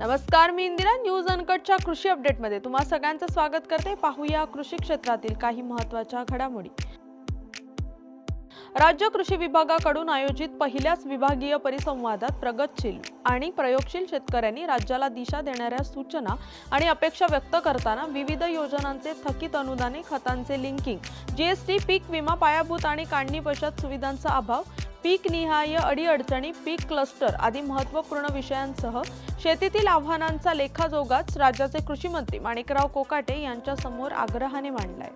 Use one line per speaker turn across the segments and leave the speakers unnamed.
नमस्कार मी इंदिरा. न्यूज अनकटच्या कृषी अपडेटमध्ये तुम्हा सगळ्यांचं स्वागत करते. पाहूया कृषी क्षेत्रातील काही महत्त्वाच्या घडामोडी. राज्य कृषी विभागाकडून आयोजित पहिल्याच विभागीय परिसंवादात प्रगतशील आणि प्रयोगशील शेतकऱ्यांनी राज्याला दिशा देणाऱ्या सूचना आणि अपेक्षा व्यक्त करताना विविध योजनांचे थकीत अनुदाने खतांचे लिंकिंग जीएसटी पीक विमा पायाभूत आणि काढणी बचत सुविधांचा अभाव पीक निहाय अडीअडचणी पीक क्लस्टर आदी महत्त्वपूर्ण विषयांसह शेतीतील आव्हानांचा लेखाजोगाच राज्याचे कृषी मंत्री माणिकराव कोकाटे यांच्यासमोर आग्रहाने मांडलाय.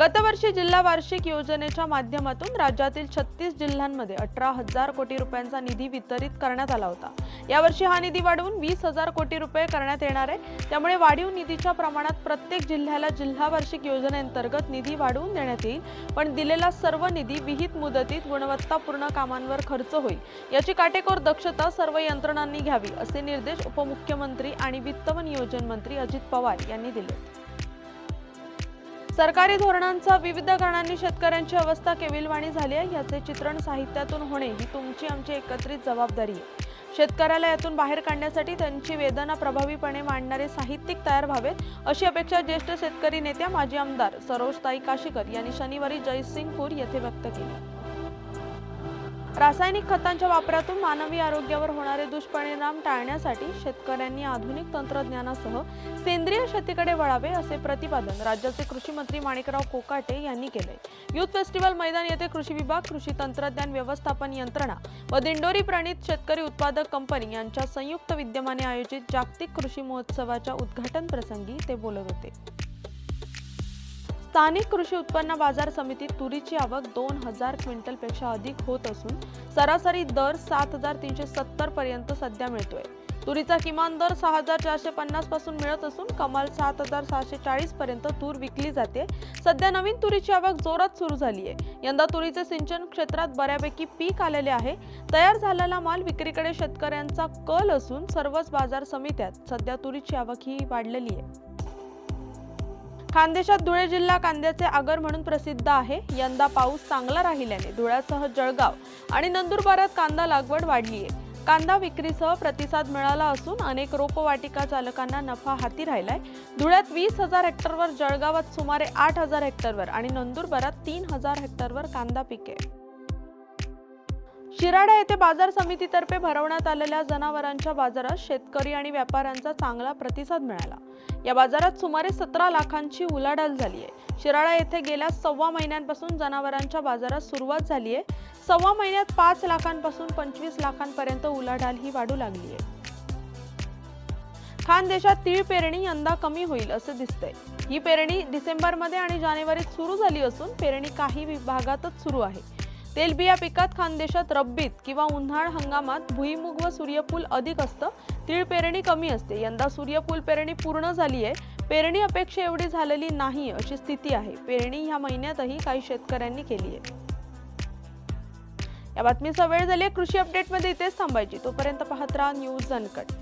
गतवर्षी जिल्हा वार्षिक योजनेच्या माध्यमातून राज्यातील छत्तीस जिल्ह्यांमध्ये अठरा हजार कोटी रुपयांचा निधी वितरित करण्यात आला होता. यावर्षी हा निधी वाढवून वीस हजार कोटी रुपये करण्यात येणार आहे. त्यामुळे वाढीव निधीच्या प्रमाणात प्रत्येक जिल्ह्याला जिल्हा वार्षिक योजनेअंतर्गत निधी वाढवून देण्यात येईल. पण दिलेला सर्व निधी विहित मुदतीत गुणवत्तापूर्ण कामांवर खर्च होईल. याची काटेकोर दक्षता सर्व यंत्रणांनी घ्यावी असे निर्देश उपमुख्यमंत्री आणि वित्त व नियोजन मंत्री अजित पवार यांनी दिले. सरकारी धोरणांचा विविध कारणांनी शेतकऱ्यांची अवस्था केविलवाणी झाली आहे. याचे चित्रण साहित्यातून होणे ही तुमची आमची एकत्रित जबाबदारी आहे. शेतकऱ्याला यातून बाहेर काढण्यासाठी त्यांची वेदना प्रभावीपणे मांडणारे साहित्यिक तयार व्हावेत अशी अपेक्षा ज्येष्ठ शेतकरी नेत्या माजी आमदार सरोजताई काशीकर यांनी शनिवारी जयसिंगपूर येथे व्यक्त केली. रासायनिक खतांच्या वापरातून मानवी आरोग्यावर होणारे दुष्परिणाम टाळण्यासाठी शेतकऱ्यांनी आधुनिक तंत्रज्ञानासह सेंद्रिय शेतीकडे वळावे असे प्रतिपादन राज्याचे कृषी मंत्री माणिकराव कोकाटे यांनी केले. युथ फेस्टिवल मैदान येथे कृषी विभाग कृषी तंत्रज्ञान व्यवस्थापन यंत्रणा व दिंडोरी प्रणित शेतकरी उत्पादक कंपनी यांच्या संयुक्त विद्यमाने आयोजित जागतिक कृषी महोत्सवाच्या उद्घाटन प्रसंगी ते बोलत होते. स्थानिक कृषी उत्पन्न बाजार समितीत तुरीची आवक दोन हजार क्विंटलपेक्षा अधिक होत असून सरासरी दर सात हजार तीनशे सत्तर पर्यंत सध्या मिळतोय. तुरीचा किमान दर सहा हजार चारशे पन्नासपासून मिळत असून कमाल सात हजार सहाशे चाळीस पर्यंत तूर विकली जाते. सध्या नवीन तुरीची आवक जोरात सुरू झाली आहे यंदा तुरीचे सिंचन क्षेत्रात बऱ्यापैकी पीक आलेले आहे. तयार झालेला माल विक्रीकडे शेतकऱ्यांचा कल असून सर्वच बाजार समित्यात सध्या तुरीची आवक ही वाढलेली आहे. खानदेशात धुळे जिल्हा कांद्याचे आगर म्हणून प्रसिद्ध आहे. यंदा पाऊस चांगला राहिल्याने धुळ्यासह जळगाव आणि नंदुरबारात कांदा लागवड वाढली आहे कांदा विक्रीसह प्रतिसाद मिळाला असून अनेक रोपवाटिका चालकांना नफा हाती राहिलाय. धुळ्यात वीस हजार हेक्टरवर जळगावात सुमारे आठ हजार हेक्टरवर आणि नंदुरबारात तीन हजार हेक्टरवर कांदा पिके. शिराडा येथे बाजार समितीतर्फे भरवण्यात आलेल्या जनावरांच्या बाजारात शेतकरी आणि व्यापाऱ्यांचा चांगला प्रतिसाद मिळाला. या बाजारात सुमारे सतरा लाखांची उलाढाल झाली आहे शिराळा येथे गेल्या सव्वा महिन्यांपासून जनावरांच्या बाजारात सुरुवात झाली आहे सव्वा महिन्यात पाच लाखांपासून पंचवीस लाखांपर्यंत उलाढाल ही वाढू लागली आहे खान देशात तीळ पेरणी यंदा कमी होईल असं दिसतंय. ही पेरणी डिसेंबरमध्ये आणि जानेवारीत सुरू झाली असून पेरणी काही विभागातच सुरू आहे. तेलबिया पिकात खानदेशात रब्बीत किंवा उन्हाळ हंगामात भुईमुग व सूर्यफूल अधिक असतं तीळ पेरणी कमी असते. यंदा सूर्यफूल पेरणी पूर्ण झाली आहे. पेरणी अपेक्षा एवढी झालेली नाही अशी स्थिती आहे. पेरणी ह्या महिन्यातही काही शेतकऱ्यांनी केली आहे. या बातमीचा वेळ झाली आहे. कृषी अपडेटमध्ये इथेच थांबायची. तोपर्यंत पाहत राहा न्यूज अनकट.